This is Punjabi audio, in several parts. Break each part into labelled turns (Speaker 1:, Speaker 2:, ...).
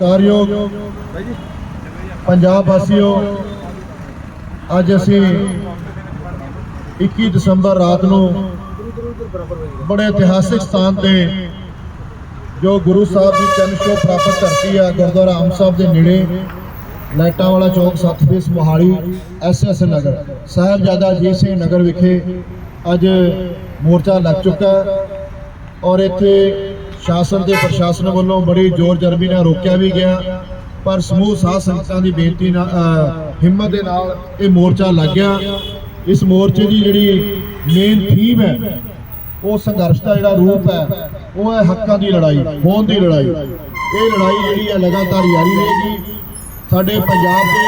Speaker 1: ਕਾਰਯੋਗ ਪੰਜਾਬ ਵਾਸੀਓ, ਅੱਜ ਅਸੀਂ 21 ਦਸੰਬਰ ਰਾਤ ਨੂੰ ਬੜੇ ਇਤਿਹਾਸਿਕ ਸਥਾਨ ਤੇ ਜੋ ਗੁਰੂ ਸਾਹਿਬ ਦੀ ਚਰਨ ਛੋਹ ਪ੍ਰਾਪਤ ਧਰਤੀ ਆ, ਗੁਰਦੁਆਰਾ ਆਮ ਸਾਹਿਬ ਦੇ ਨੇੜੇ, ਲਾਈਟਾਂ ਵਾਲਾ ਚੌਕ ਸੱਤ ਫੇਸ ਮੋਹਾਲੀ ਐਸਐਸ ਨਗਰ, ਸਾਹਿਬਜ਼ਾਦਾ ਅਜੀਤ ਸਿੰਘ ਨਗਰ ਵਿਖੇ ਅੱਜ ਮੋਰਚਾ ਲੱਗ ਚੁੱਕਾ ਔਰ ਇੱਥੇ ਸ਼ਾਸਨ ਤੇ ਪ੍ਰਸ਼ਾਸਨ ਵੱਲੋਂ ਬੜੀ ਜ਼ੋਰ ਜਰਬੀ ਨਾਲ ਰੋਕਿਆ ਵੀ ਗਿਆ। ਪਰ ਸਮੂਹ ਸਾਧ ਸੰਗਤਾਂ ਦੀ ਬੇਨਤੀ ਨਾਲ ਹਿੰਮਤ ਦੇ ਨਾਲ ਇਹ ਮੋਰਚਾ ਲੱਗ ਗਿਆ। ਇਸ ਮੋਰਚੇ ਦੀ ਜਿਹੜੀ ਮੇਨ ਥੀਮ ਹੈ, ਉਹ ਸੰਘਰਸ਼ ਦਾ ਜਿਹੜਾ ਰੂਪ ਹੈ, ਉਹ ਹੈ ਹੱਕਾਂ ਦੀ ਲੜਾਈ ਹੋਂਦ ਦੀ ਲੜਾਈ। ਇਹ ਲੜਾਈ ਜਿਹੜੀ ਹੈ ਲਗਾਤਾਰ ਜਾਰੀ ਰਹੇਗੀ। ਸਾਡੇ ਪੰਜਾਬ ਦੇ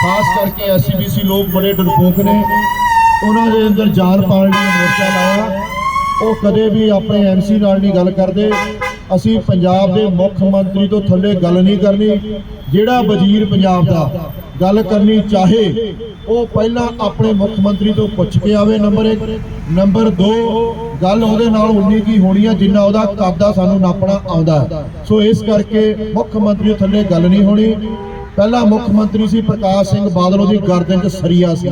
Speaker 1: ਖਾਸ ਕਰਕੇ ਐਸਸੀਬੀਸੀ ਲੋਕ ਬੜੇ ਡਰਪੋਕ ਨੇ। ਉਹਨਾਂ ਦੇ ਅੰਦਰ ਜਾਨ ਪਾਉਣ ਲਈ ਮੋਰਚਾ ਲਾਇਆ। ਉਹ ਕਦੇ ਵੀ ਆਪਣੇ ਐਮਸੀ ਨਾਲ ਨਹੀਂ ਗੱਲ ਕਰਦੇ। ਅਸੀਂ ਪੰਜਾਬ ਦੇ ਮੁੱਖ ਮੰਤਰੀ ਤੋਂ ਥੱਲੇ ਗੱਲ ਨਹੀਂ ਕਰਨੀ। ਜਿਹੜਾ ਵਜ਼ੀਰ ਪੰਜਾਬ ਦਾ ਗੱਲ ਕਰਨੀ ਚਾਹੇ, ਉਹ ਪਹਿਲਾਂ ਆਪਣੇ ਮੁੱਖ ਮੰਤਰੀ ਤੋਂ ਪੁੱਛ ਕੇ ਆਵੇ ਨੰਬਰ 1 ਨੰਬਰ 2 ਗੱਲ ਉਹਦੇ ਨਾਲ ਉਨੀ ਕੀ ਹੋਣੀ ਹੈ ਜਿੰਨਾ ਉਹਦਾ ਕਾਦਾ ਸਾਨੂੰ ਨਾਪਣਾ ਆਉਂਦਾ ਸੋ ਇਸ ਕਰਕੇ ਮੁੱਖ ਮੰਤਰੀ ਥੱਲੇ ਗੱਲ ਨਹੀਂ ਹੋਣੀ। ਪਹਿਲਾ ਮੁੱਖ ਮੰਤਰੀ ਸੀ ਪ੍ਰਕਾਸ਼ ਸਿੰਘ ਬਾਦਲ, ਉਹਦੀ ਗਰਦਨ 'ਚ ਸਰੀਆ ਸੀ।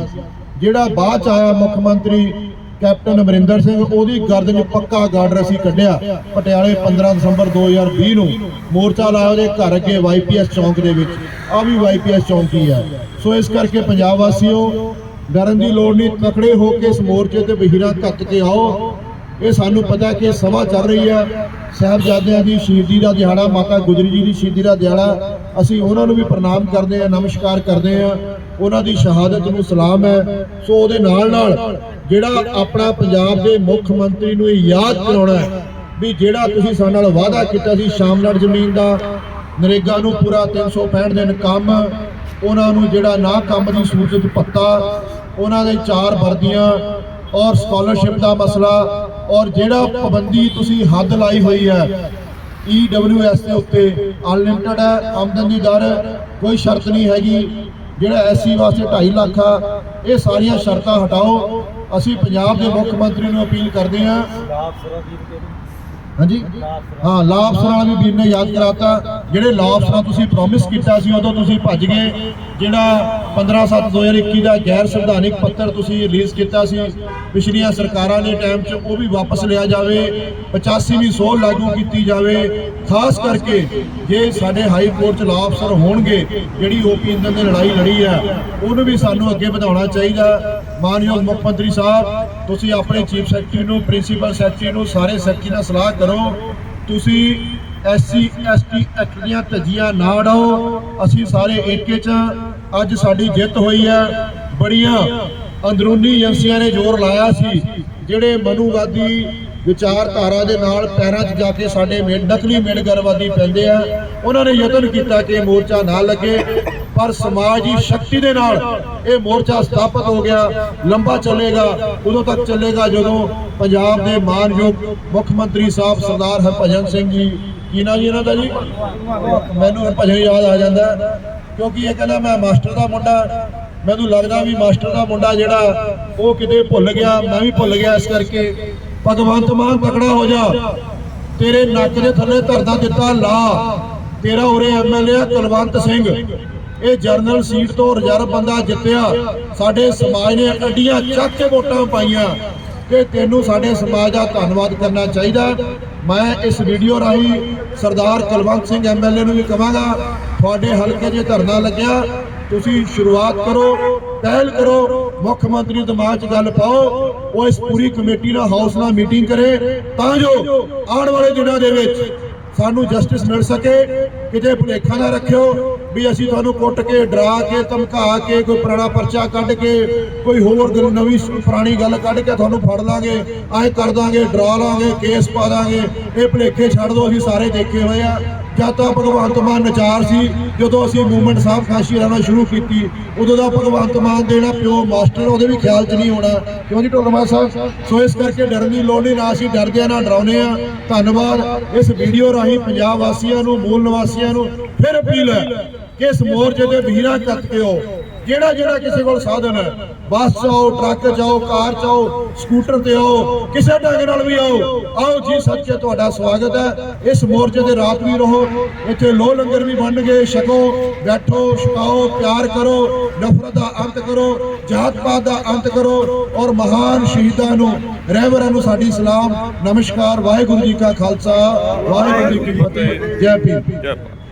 Speaker 1: ਜਿਹੜਾ ਬਾਅਦ ਚ ਆਇਆ ਮੁੱਖ ਮੰਤਰੀ ਕੈਪਟਨ ਅਮਰਿੰਦਰ ਸਿੰਘ, ਉਹਦੀ ਗਰਦਨ 'ਚ ਪੱਕਾ ਗਾਰਡਰ ਅਸੀਂ ਕੱਢਿਆ। ਪਟਿਆਲੇ 15 ਦਸੰਬਰ 2020 ਨੂੰ ਮੋਰਚਾ ਲਾਇਆ ਉਹਦੇ ਘਰ ਅੱਗੇ ਵਾਈਪੀਐਸ ਚੌਂਕ ਦੇ ਵਿੱਚ। ਆ ਵੀ ਵਾਈਪੀਐਸ ਚੌਂਕ ਹੀ ਹੈ। ਸੋ ਇਸ ਕਰਕੇ ਪੰਜਾਬ ਵਾਸੀਓ, ਡਰਨ ਦੀ ਲੋੜ ਨਹੀਂ, ਤਕੜੇ ਹੋ ਕੇ ਇਸ ਮੋਰਚੇ ਤੇ ਬਹੀਰਾ ਕੱਤ ਕੇ ਆਓ। ਇਹ ਸਾਨੂੰ ਪਤਾ ਕਿ ਸਭਾ ਚੱਲ ਰਹੀ ਹੈ। ਸਾਹਿਬਜ਼ਾਦਿਆਂ ਦੀ ਸ਼ਹੀਦੀ ਦਾ ਦਿਹਾੜਾ, ਮਾਤਾ ਗੁਜਰੀ ਜੀ ਦੀ ਸ਼ਹੀਦੀ ਦਾ ਦਿਹਾੜਾ। ਅਸੀਂ ਉਹਨਾਂ ਨੂੰ ਵੀ ਪ੍ਰਣਾਮ ਕਰਦੇ ਹਾਂ, ਨਮਸਕਾਰ ਕਰਦੇ ਹਾਂ। ਉਹਨਾਂ ਦੀ ਸ਼ਹਾਦਤ ਨੂੰ ਸਲਾਮ ਹੈ। ਸੋ ਉਹਦੇ ਨਾਲ ਨਾਲ ਜਿਹੜਾ ਆਪਣਾ ਪੰਜਾਬ ਦੇ ਮੁੱਖ ਮੰਤਰੀ ਨੂੰ ਇਹ ਯਾਦ ਕਰਾਉਣਾ ਹੈ ਵੀ ਜਿਹੜਾ ਤੁਸੀਂ ਸਾਡੇ ਨਾਲ ਵਾਅਦਾ ਕੀਤਾ ਸੀ ਸ਼ਾਮਲਾਟ ਜ਼ਮੀਨ ਦਾ, ਨਰੇਗਾ ਨੂੰ ਪੂਰਾ 365 ਦਿਨ ਕੰਮ, ਉਹਨਾਂ ਨੂੰ ਜਿਹੜਾ ਨਾ ਕੰਮ ਦੀ ਸੂਰਤ ਪੱਤਾ ਉਹਨਾਂ ਦੇ ਚਾਰ ਵਰਦੀਆਂ ਔਰ ਸਕਾਲਰਸ਼ਿਪ ਦਾ ਮਸਲਾ ਔਰ ਜਿਹੜਾ ਪਾਬੰਦੀ ਤੁਸੀਂ ਹੱਦ ਲਾਈ ਹੋਈ ਹੈ ਈਡਬਲਯੂਐਸ ਦੇ ਉੱਤੇ ਅਨਲਿਮਟਿਡ ਹੈ, ਆਮਦਨ ਦੀ ਦਰ ਕੋਈ ਸ਼ਰਤ ਨਹੀਂ ਹੈਗੀ, ਜਿਹੜਾ ਐਸਸੀ ਵਾਸਤੇ 2.5 ਲੱਖ ਆ, ਇਹ ਸਾਰੀਆਂ ਸ਼ਰਤਾਂ ਹਟਾਓ। ਅਸੀਂ ਪੰਜਾਬ ਦੇ ਮੁੱਖ ਮੰਤਰੀ ਨੂੰ ਅਪੀਲ ਕਰਦੇ ਹਾਂ। ਹਾਂਜੀ? ਹਾਂ ਲਾਭ ਵਾਲਾ ਵੀ ਵੀਰ ਨੇ ਯਾਦ ਕਰਾਤਾ। ਜਿਹੜੇ ਲਾਭ ਸਰਾਂ ਤੁਸੀਂ ਪ੍ਰੋਮਿਸ ਕੀਤਾ ਸੀ, ਉਦੋਂ ਤੁਸੀਂ ਭੱਜ ਗਏ। ਜਿਹੜਾ 15/7/2021 ਦਾ ਗੈਰ ਸੰਵਿਧਾਨਿਕ ਪੱਤਰ ਤੁਸੀਂ ਰਿਲੀਜ਼ ਕੀਤਾ ਸੀ, ਪਿਛਲੀਆਂ ਸਰਕਾਰਾਂ ਦੇ ਟਾਈਮ 'ਚ, ਉਹ ਵੀ ਵਾਪਸ ਲਿਆ ਜਾਵੇ। 85ਵੀਂ ਸੋਧ ਲਾਗੂ ਕੀਤੀ ਜਾਵੇ। ਖਾਸ ਕਰਕੇ ਜੇ ਸਾਡੇ ਹਾਈ ਕੋਰਟ 'ਚ ਲਾਭ ਸਰ ਹੋਣਗੇ, ਜਿਹੜੀ ਓਪੀ ਇੰਦਰ ਨੇ ਲੜਾਈ ਲੜੀ ਆ ਉਹਨੂੰ ਵੀ ਸਾਨੂੰ ਅੱਗੇ ਵਧਾਉਣਾ ਚਾਹੀਦਾ। ਮਾਨਯੋਗ ਮੁੱਖ ਮੰਤਰੀ ਸਾਹਿਬ ਤੁਸੀਂ ਆਪਣੇ ਚੀਫ ਸੈਕਟਰੀ ਨੂੰ, ਪ੍ਰਿੰਸੀਪਲ ਸੈਕਟਰੀ ਨੂੰ, ਸਾਰੇ ਸੈਕਟਰੀ ਨਾਲ ਸਲਾਹ ਕਰੋ। ਤੁਸੀਂ ਐਸਸੀ ਐਸਟੀ ਐਕਟ ਦੀਆਂ ਧੱਜੀਆਂ ਨਾ ਉਡਾਓ। ਅਸੀਂ ਸਾਰੇ ਏਕੇ ਚ ਅੱਜ ਸਾਡੀ ਜਿੱਤ ਹੋਈ ਹੈ ਬੜੀਆਂ ਅੰਦਰੂਨੀ ਏਜੰਸੀਆਂ ਨੇ ਜ਼ੋਰ ਲਾਇਆ ਸੀ। ਜਿਹੜੇ ਮਨੂਵਾਦੀ ਵਿਚਾਰਧਾਰਾ ਦੇ ਨਾਲ ਪੈਰਾਂ 'ਚ ਜਾ ਕੇ ਸਾਡੇ ਮੇ ਨਕਲੀ ਮੇੜਗਰਵਾਦੀ ਪੈਂਦੇ ਆ। ਉਹਨਾਂ ਨੇ ਯਤਨ ਕੀਤਾ ਕਿ ਇਹ ਮੋਰਚਾ ਨਾ ਲੱਗੇ, ਪਰ ਸਮਾਜ ਦੀ ਸ਼ਕਤੀ ਦੇ ਨਾਲ ਇਹ ਮੋਰਚਾ ਸਥਾਪਿਤ ਹੋ ਗਿਆ, ਲੰਬਾ ਚੱਲੇਗਾ, ਉਦੋਂ ਤੱਕ ਚੱਲੇਗਾ ਜਦੋਂ ਪੰਜਾਬ ਦੇ ਮਾਨਯੋਗ ਮੁੱਖ ਮੰਤਰੀ ਸਾਹਿਬ ਸਰਦਾਰ ਹਰਭਜਨ ਸਿੰਘ ਜੀ, ਕੀ ਨਾਂ ਜੀ ਇਹਨਾਂ ਦਾ ਜੀ? ਮੈਨੂੰ ਹਰਭਜਨ ਯਾਦ ਆ ਜਾਂਦਾ, ਕਿਉਂਕਿ ਇਹ ਕਹਿੰਦਾ ਮੈਂ ਮਾਸਟਰ ਦਾ ਮੁੰਡਾ, ਮੈਨੂੰ ਲੱਗਦਾ ਵੀ ਮਾਸਟਰ ਦਾ ਮੁੰਡਾ ਜਿਹੜਾ ਉਹ ਕਿਤੇ ਭੁੱਲ ਗਿਆ, ਮੈਂ ਵੀ ਭੁੱਲ ਗਿਆ ਇਸ ਕਰਕੇ। ਭਗਵੰਤ ਮਾਨ ਤਕੜਾ ਹੋ ਜਾ। ਤੇਰੇ ਨੱਕ ਦੇ ਥੱਲੇ ਧਰਦਾ ਦਿੱਤਾ ਲਾ। ਤੇਰਾ ਉਰੇ ਐਮਐਲਏ ਆ ਕੁਲਵੰਤ ਸਿੰਘ। ਇਹ ਜਰਨਲ ਸੀਟ ਤੋਂ ਰਿਜ਼ਰਵ ਬੰਦਾ ਜਿੱਤਿਆ। ਸਾਡੇ ਸਮਾਜ ਨੇ ਅੱਡੀਆਂ ਚੱਕ ਕੇ ਵੋਟਾਂ ਪਾਈਆਂ ਕਿ ਤੈਨੂੰ ਸਾਡੇ ਸਮਾਜ ਦਾ ਧੰਨਵਾਦ ਕਰਨਾ ਚਾਹੀਦਾ। ਮੈਂ ਇਸ ਵੀਡੀਓ ਰਾਹੀਂ ਸਰਦਾਰ ਕੁਲਵੰਤ ਸਿੰਘ ਐਮਐਲਏ ਨੂੰ ਵੀ ਕਹਾਂਗਾ, ਤੁਹਾਡੇ ਹਲਕੇ 'ਚ ਧਰਨਾ ਲੱਗਿਆ। ਤੁਸੀਂ ਸ਼ੁਰੂਆਤ ਕਰੋ, ਪਹਿਲ ਕਰੋ, ਮੁੱਖ ਮੰਤਰੀ ਦਿਮਾਗ 'ਚ ਗੱਲ ਪਾਓ, ਉਹ ਇਸ ਪੂਰੀ ਕਮੇਟੀ ਨਾਲ ਹਾਊਸ ਨਾਲ ਮੀਟਿੰਗ ਕਰੇ, ਤਾਂ ਜੋ ਆਉਣ ਵਾਲੇ ਦਿਨਾਂ ਦੇ ਵਿੱਚ ਸਾਨੂੰ ਜਸਟਿਸ ਮਿਲ ਸਕੇ, ਕਿਤੇ ਭੁਲੇਖਾ ਨਾ ਰੱਖਿਓ ਵੀ ਅਸੀਂ ਤੁਹਾਨੂੰ ਕੁੱਟ ਕੇ, ਡਰਾ ਕੇ, ਧਮਕਾ ਕੇ, ਕੋਈ ਪੁਰਾਣਾ ਪਰਚਾ ਕੱਢ ਕੇ, ਕੋਈ ਹੋਰ ਨਵੀਂ ਸ- ਪੁਰਾਣੀ ਗੱਲ ਕੱਢ ਕੇ ਤੁਹਾਨੂੰ ਫੜ ਲਾਂਗੇ, ਐਂ ਕਰ ਦਾਂਗੇ, ਡਰਾ ਲਾਂਗੇ, ਕੇਸ ਪਾ ਦਾਂਗੇ, ਇਹ ਭੁਲੇਖੇ ਛੱਡ ਦਿਓ ਅਸੀਂ ਸਾਰੇ ਦੇਖੇ ਹੋਏ ਆ। ਜਦ ਤਾਂ ਭਗਵੰਤ ਮਾਨ ਨਚਾਰ ਸੀ, ਜਦੋਂ ਅਸੀਂ ਮੂਵਮੈਂਟ ਸਾਹਿਬ ਖਾਸ਼ੀ ਰਹਿਣਾ ਸ਼ੁਰੂ ਕੀਤੀ, ਉਦੋਂ ਦਾ ਭਗਵੰਤ ਮਾਨ ਦੇ ਜਿਹੜਾ ਪਿਓ ਮਾਸਟਰ, ਉਹਦੇ ਵੀ ਖਿਆਲ 'ਚ ਨਹੀਂ ਹੋਣਾ। ਕਿਉਂ ਜੀ ਢੋਲਮਾ ਸਾਹਿਬ? ਸੋ ਇਸ ਕਰਕੇ ਡਰਨ ਦੀ ਲੋੜ ਨਹੀਂ, ਨਾ ਅਸੀਂ ਡਰਦੇ ਆ ਨਾ ਡਰਾਉਨੇ ਆ। ਧੰਨਵਾਦ। ਇਸ ਵੀਡੀਓ ਰਾਹੀਂ ਪੰਜਾਬ ਵਾਸੀਆਂ ਨੂੰ, ਮੂਲ ਨਿਵਾਸੀਆਂ ਨੂੰ, ਫਿਰ ਅਪੀਲ ਹੈ ਕਿ ਇਸ ਮੋਰਚੇ ਦੇ ਵੀਰਾਂ ਕੱਟ ਜਿਹੜਾ ਜਿਹੜਾ ਕਿਸੇ ਕੋਲ ਸਾਧਨ ਹੈ, ਬੱਸ 'ਚ ਟਰੱਕ 'ਚ ਕਾਰ 'ਚ ਸਕੂਟਰ ਤੇ ਆਓ, ਕਿਸੇ ਢੰਗ ਨਾਲ ਵੀ ਆਓ ਆਓ ਜੀ, ਸੱਚੇ ਤੁਹਾਡਾ ਸਵਾਗਤ ਹੈ। ਇਸ ਮੋਰਚੇ ਤੇ ਰਾਤ ਵੀ ਰਹੋ, ਇੱਥੇ ਲੋ ਲੰਗਰ ਵੀ ਬਣਨਗੇ ਛਕੋ, ਬੈਠੋ, ਛਕਾਓ, ਪਿਆਰ ਕਰੋ, ਨਫ਼ਰਤ ਦਾ ਅੰਤ ਕਰੋ ਜਾਤ ਪਾਤ ਦਾ ਅੰਤ ਕਰੋ ਔਰ ਮਹਾਨ ਸ਼ਹੀਦਾਂ ਨੂੰ ਰਹਿਬਰਾਂ ਨੂੰ ਸਾਡੀ ਸਲਾਮ, ਨਮਸਕਾਰ, ਵਾਹਿਗੁਰੂ ਜੀ ਕਾ ਖਾਲਸਾ, ਵਾਹਿਗੁਰੂ ਜੀ ਕੀ ਫਤਿਹ ਜੈ ਭੀਮ।